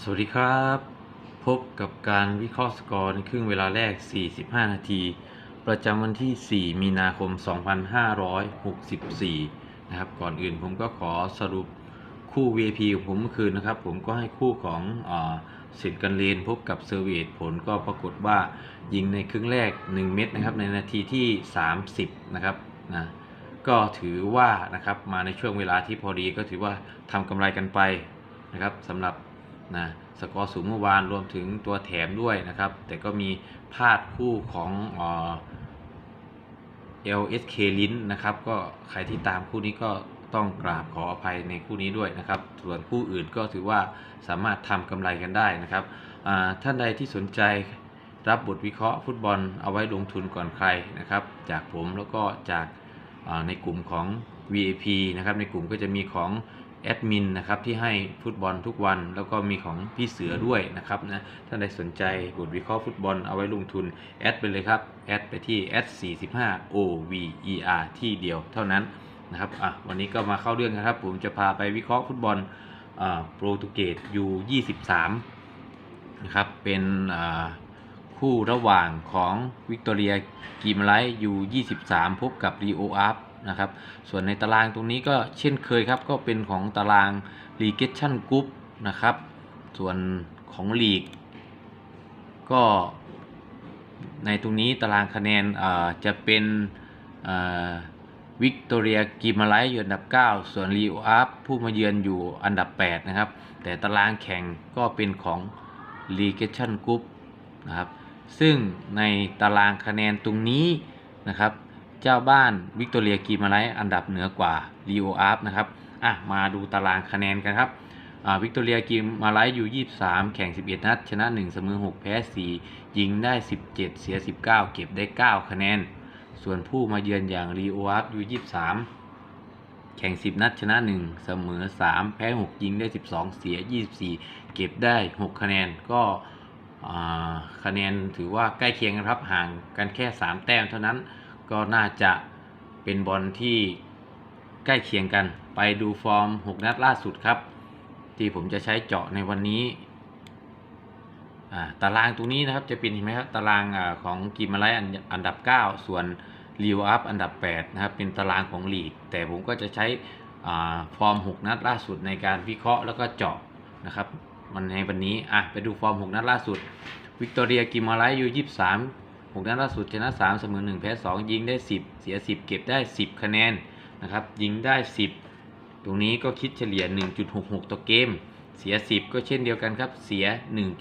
สวัสดีครับ พบกับการวิเคราะห์สกอร์ในครึ่งเวลาแรก 45 นาที ประจำวันที่ 4 มีนาคม 2564 นะครับ ก่อนอื่นผมก็ขอสรุปคู่ VIP ของผมเมื่อคืนนะครับ ผมก็ให้คู่ของอาเซนกันเลนพบกับเซอร์เวตผลก็ปรากฏว่ายิงในครึ่งแรก 1 เม็ดนะครับ ในนาทีที่ 30 นะครับนะก็ถือว่านะครับมาในช่วงเวลาที่พอดีก็ถือว่าทำกำไรกันไปนะครับสำหรับ นะสกอร์สูงเมื่อวานรวมถึงตัวแถมด้วยนะครับ แต่ก็มีพลาดคู่ของเอ่อ LSK ลิ้นนะครับ ก็ใครที่ตามคู่นี้ก็ต้องกราบขออภัยในคู่นี้ด้วยนะครับ ส่วนคู่อื่นก็ถือว่าสามารถทำกำไรกันได้นะครับท่านใดที่สนใจรับบทวิเคราะห์ฟุตบอลเอาไว้ลงทุนก่อนใครนะครับ จากผมแล้วก็จากในกลุ่มของ VIP นะครับ ในกลุ่มก็จะมีของ แอดมินนะครับที่ให้ฟุตบอลทุกวัน แล้วก็มีของพี่เสือด้วยนะครับนะท่าใดสนใจบทวิเคราะห์ฟุตบอลเอาไว้ลงทุนแอดไปเลยครับแอดไปที่แอด45 OVER ที่เดียวเท่านั้นนะครับอะวันนี้ก็มาเข้าเรื่องนะครับ ผมจะพาไปวิเคราะห์ฟุตบอลอ่าโปรตุเกส U23 นะครับเป็นอ่าคู่ระหว่างของวิกตอเรียกีมไลยู23 พบกับรีโออาร์ นะครับ ส่วนในตารางตรงนี้ก็เช่นเคยครับ ก็เป็นของตารางลีเกชั่นกรุ๊ปนะครับ ส่วนของลีกก็ในตรงนี้ตารางคะแนนเอ่อจะเป็นวิกตอเรียกีมาไลท์อยู่อันดับ 9 ส่วนรีโออาร์ผู้มาเยือนอยู่อันดับ 8 นะครับ แต่ตารางแข่งก็เป็นของลีเกชันกรุ๊ปนะครับ ซึ่งในตารางคะแนนตรงนี้นะครับ เจ้าบ้านวิกตอเรียกีมาไลท์อันดับเหนือกว่าลีโออาร์ฟนะครับอะมาดูตารางคะแนนกันครับอ่าวิกตอเรียกีมาไลท์อยู่ 23 แข่ง 11 นัด ชนะ 1 เสมอ 6 แพ้ 4 ยิงได้ 17 เสีย 19 เก็บได้ 9 คะแนน ส่วนผู้มาเยือนอย่างลีโออาร์อยู่ 23 แข่ง 10 นัด ชนะ 1 เสมอ 3 แพ้ 6 ยิงได้ 12 เสีย 24 เก็บได้ 6 คะแนน ก็อ่าคะแนนถือว่าใกล้เคียงกันครับ ห่างกันแค่ 3 แต้มเท่านั้น ก็น่าจะเป็นบอลที่ใกล้เคียงกัน ไปดูฟอร์ม 6 นัดล่าสุดครับ ที่ผมจะใช้เจาะในวันนี้อ่าตารางตรงนี้นะครับจะเป็นเห็นไหมครับตารางอาของกีมมาไลอันอันดับ 9 ส่วนลีวอัพอันดับ 8 นะครับ เป็นตารางของลีก แต่ผมก็จะใช้อ่าฟอร์ม 6 นัดล่าสุดในการวิเคราะห์แล้วก็เจาะนะครับมันในวันนี้อะไปดูฟอร์ม 6 นัดล่าสุดวิกตอเรียกิมาไลอยู่23 6นัดล่าสุดชนะ3เสมอ1แพ้2ยิงได้10เสีย10เก็บได้10คะแนนนะครับยิงได้10ตรงนี้ก็คิดเฉลี่ย 1.66 ต่อเกม เสีย 10 ก็เช่นเดียวกันครับ เสีย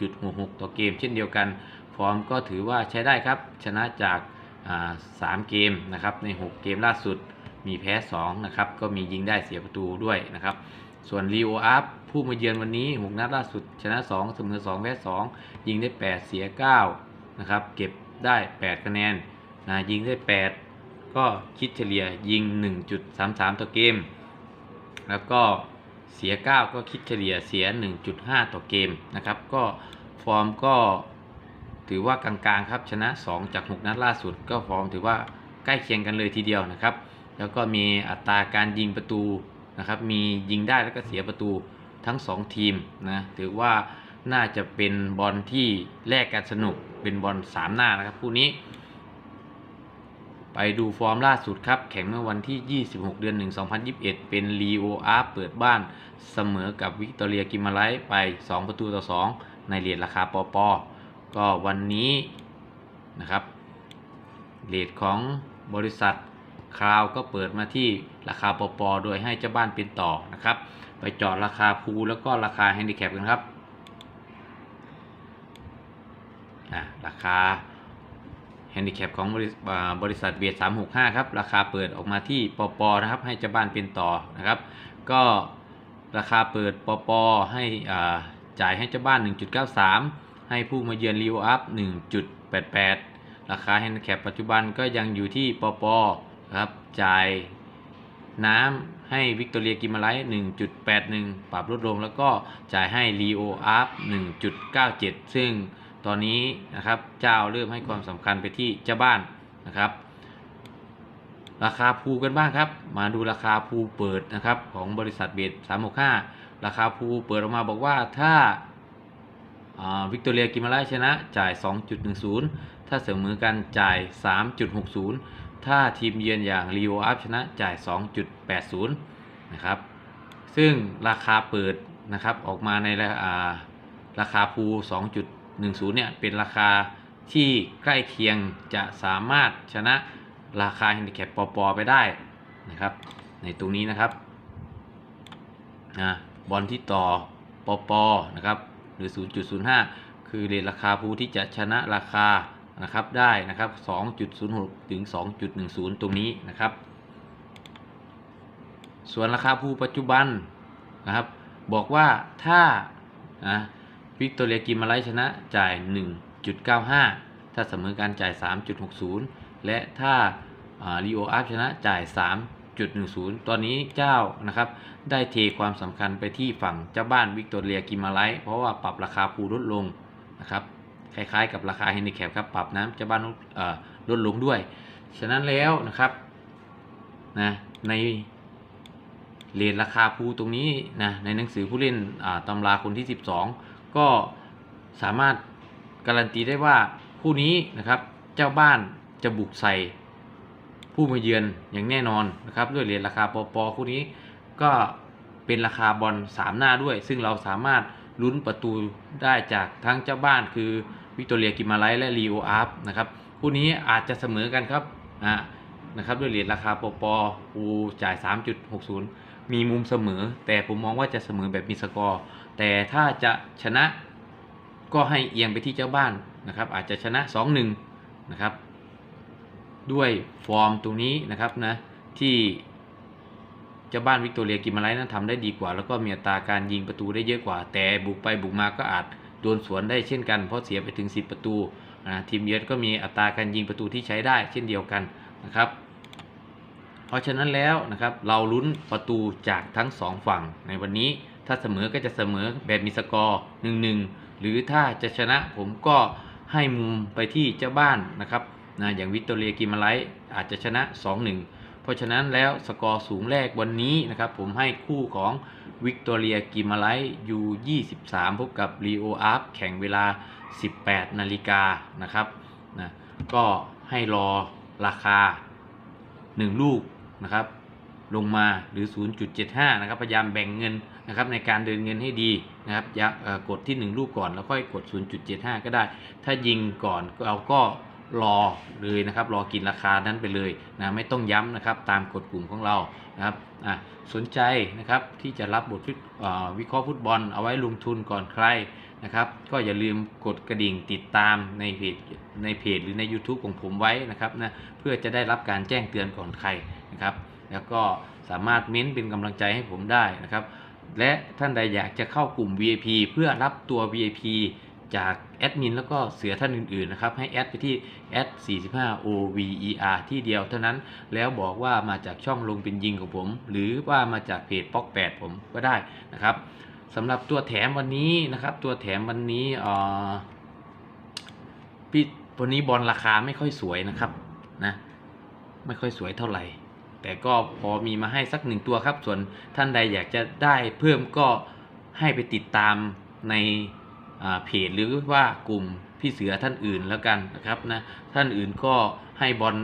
1.66 ต่อเกม เช่นเดียวกัน ฟอร์มก็ถือว่าใช้ได้ครับ ชนะจากา3เกมนะครับ ใน 6 เกมล่าสุด มีแพ้ 2 นะครับ ก็มียิงได้เสียประตูด้วยนะครับ ส่วนลีโออาร์ผู้มาเยือนวันนี้ 6 นัดล่าสุด ชนะ 2 เสมอ 2 แพ้ 2 ยิงได้ 8 เสีย 9 นะครับ เก็บ ได้ 8 คะแนนนะยิงได้ 8 ก็คิดเฉลี่ยยิง 1.33 ต่อเกม แล้วก็เสีย 9 ก็คิดเฉลี่ยเสีย 1.5 ต่อเกมนะครับก็ฟอร์มก็ถือว่ากลางๆครับชนะ 2 จาก 6 นัดล่าสุด ก็ฟอร์มถือว่าใกล้เคียงกันเลยทีเดียวนะครับ แล้วก็มีอัตราการยิงประตูนะครับมียิงได้แล้วก็เสียประตูทั้ง 2 ทีมนะถือว่า น่าจะเป็นบอลที่แลกกันสนุกเป็นบอล3หน้านะครับคู่นี้ ไปดูฟอร์มล่าสุดครับ แข่งเมื่อวันที่ 26 เดือน 1 2021 เป็นลีโออาร์เปิดบ้านเสมอกับวิกตอเรียกิมาไลไป 2 ประตูต่อ 2 ในเหรียญราคาปอปอก็วันนี้นะครับเหรียญของบริษัทคราวก็เปิดมาที่ราคาปอปอโดยให้เจ้าบ้านเป็นต่อนะครับ ไปจาะราคาพูแล้วก็ราคาแฮนดิแคปกันครับะราคาแฮนดิแคปของบริษัทเบียด365ครับ ราคาเปิดออกมาที่ปปนะครับ ให้เจ้าบ้านเป็นต่อนะครับ ก็ราคาเปิดปปให้จ่ายให้เจ้าบ้าน 1.93 ให้ผู้มาเยือนรีโออัพ 1.88 ราคาแฮนดิแคปปัจจุบันก็ยังอยู่ที่ปปครับจ่ายน้ำให้วิกตอเรียกิมาไลท์1.81 ปรับลดลงแล้วก็จ่ายให้รีโออัพ1.97 ซึ่ง ตอนนี้นะครับเจ้าเริ่มให้ความสำคัญไปที่เจ้าบ้านนะครับ ราคาภูกันบ้างครับ มาดูราคาภูเปิดนะครับของบริษัทเบส365ราคาภูเปิดออกมาบอกว่าถ้าวิกตอเรียกิมาไลชนะจ่าย 2.10 ถ้าเสมอกันจ่าย 3.60 ถ้าทีมเยือนอย่างรีโออัพชนะจ่าย 2.80 นะครับ ซึ่งราคาเปิดนะครับออกมาในราาราคาภู 10เนี่ยเป็นราคาที่ใกล้เคียงจะสามารถชนะราคาแฮนดิแคปปอปอไปได้นะครับ ในตรงนี้นะครับนะบอลที่ต่อปอปอนะครับหรือ 0.05 คือเรทราคาภูที่จะชนะราคานะครับได้นะครับ 2.06 ถึง 2.10 ตรงนี้นะครับ ส่วนราคาภูปัจจุบันนะครับ บอกว่าถ้านะ วิกตอเรียกิมาไลชนะจ่าย 1.95 ถ้าเสมอการจ่าย 3.60 และถ้าลีโออาร์ชนะจ่าย 3.10 ตอนนี้เจ้านะครับ ได้เทความสำคัญไปที่ฝั่งเจ้าบ้านวิกตอเรียกิมาไลเพราะว่าปรับราคาภูลดลงนะครับ คล้ายๆกับราคาเฮนดิแคปครับปรับน้ำเจ้าบ้านลดลงด้วย ฉะนั้นแล้วนะครับนะในเรทราคาภูตรงนี้นะในหนังสือผู้เล่นตำราคนที่ 12 ก็สามารถการันตีได้ว่าคู่นี้นะครับเจ้าบ้านจะบุกใส่ผู้มาเยือนอย่างแน่นอนนะครับด้วยเหรทราคาปอปอคู่นี้ก็เป็นราคาบอล3 หน้าด้วย ซึ่งเราสามารถลุ้นประตูได้จากทั้งเจ้าบ้านคือวิกตอเรียกิมาไลและลีโออาร์ฟนะครับคู่นี้อาจจะเสมอกันครับอ่านะครับด้วยเหรทราคาปอปออูจ่าย 3.60 มีมุมเสมอ แต่ผมมองว่าจะเสมอแบบมีสกอร์ แต่ถ้าจะชนะก็ให้เอียงไปที่เจ้าบ้านนะครับ อาจจะชนะ 2-1 นะครับ ด้วยฟอร์มตรงนี้นะครับนะที่เจ้าบ้านวิกตอเรียกิมาไลนั้นทำได้ดีกว่า แล้วก็มีอัตราการยิงประตูได้เยอะกว่า แต่บุกไปบุกมาก็อาจโดนสวนได้เช่นกัน เพราะเสียไปถึง 10 ประตูนะทีมเยือนก็มีอัตราการยิงประตูที่ใช้ได้เช่นเดียวกันนะครับ เพราะฉะนั้นแล้วนะครับเราลุ้นประตูจากทั้งสองฝั่งในวันนี้ถ้าเสมอก็จะเสมอแบบมีสกอร์1-1หรือถ้าจะชนะผมก็ให้มุมไปที่เจ้าบ้านนะครับนะอย่างวิกตอเรียกิมาไลอาจจะชนะ 2-1 เพราะฉะนั้นแล้วสกอร์สูงแรกวันนี้นะครับผมให้คู่ของวิกตอเรียกิมาไลยู23 พบกับรีโออาร์ฟแข่งเวลา 18 นาฬิกานะครับนะก็ให้รอราคา 1 ลูก นะครับลงมาหรือ 0.75 นะครับ พยายามแบ่งเงินนะครับในการเดินเงินให้ดีนะครับอย่ากดที่ 1 ลูกก่อนแล้วค่อยกด 0.75 ก็ได้ ถ้ายิงก่อนเราก็รอเลยนะครับรอกินราคานั้นไปเลยนะไม่ต้องย้ำนะครับตามกฎกลุ่มของเรานะครับสนใจนะครับที่จะรับบทวิเอ่อวิเคราะห์ฟุตบอลเอาไว้ลงทุนก่อนใครนะครับก็อย่าลืมกดกระดิ่งติดตามในเพจในเพจหรือใน YouTube ของผมไว้นะครับนะเพื่อจะได้รับการแจ้งเตือนก่อนใคร นะครับ แล้วก็สามารถเม้นเป็นกำลังใจให้ผมได้นะครับ และท่านใดอยากจะเข้ากลุ่ม VIP เพื่อรับตัว VIP จากแอดมินแล้วก็เสือท่านอื่นๆนะครับ ให้แอดไปที่แอด45 OVER ที่เดียวเท่านั้นแล้วบอกว่ามาจากช่องลงเป็นยิงของผม หรือว่ามาจากเพจป๊อก8ผมก็ได้นะครับสำหรับตัวแถมวันนี้นะครับ ตัวแถมวันนี้อ่อพี่วันนี้บอลราคาไม่ค่อยสวยนะครับนะไม่ค่อยสวยเท่าไหร่ แต่ก็พอมีมาให้สักหนึ่งตัวครับ ส่วนท่านใดอยากจะได้เพิ่มก็ให้ไปติดตามในเพจหรือว่ากลุ่มพี่เสือท่านอื่นแล้วกันนะครับนะท่านอื่นก็ให้บอล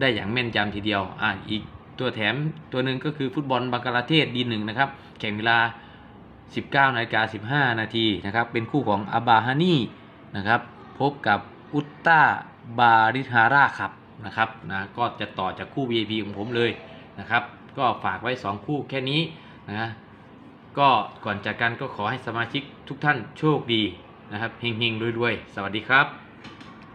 ได้อย่างแม่นยำทีเดียวอ่าอีกตัวแถมตัวหนึ่งก็คือฟุตบอลบังกลาเทศดีหนึ่งนะครับแข่งเวลา 19นาฬิกา15 นาทีนะครับเป็นคู่ของอาบาฮานีนะครับพบกับอุตตาบาริฮาราครับ นะครับนะก็จะต่อจากคู่ VIP ของผมเลยนะครับ ก็ฝากไว้ 2 คู่แค่นี้นะก็ก่อนจากกันก็ขอให้สมาชิกทุกท่านโชคดีนะครับเฮงๆรวยๆ สวัสดีครับ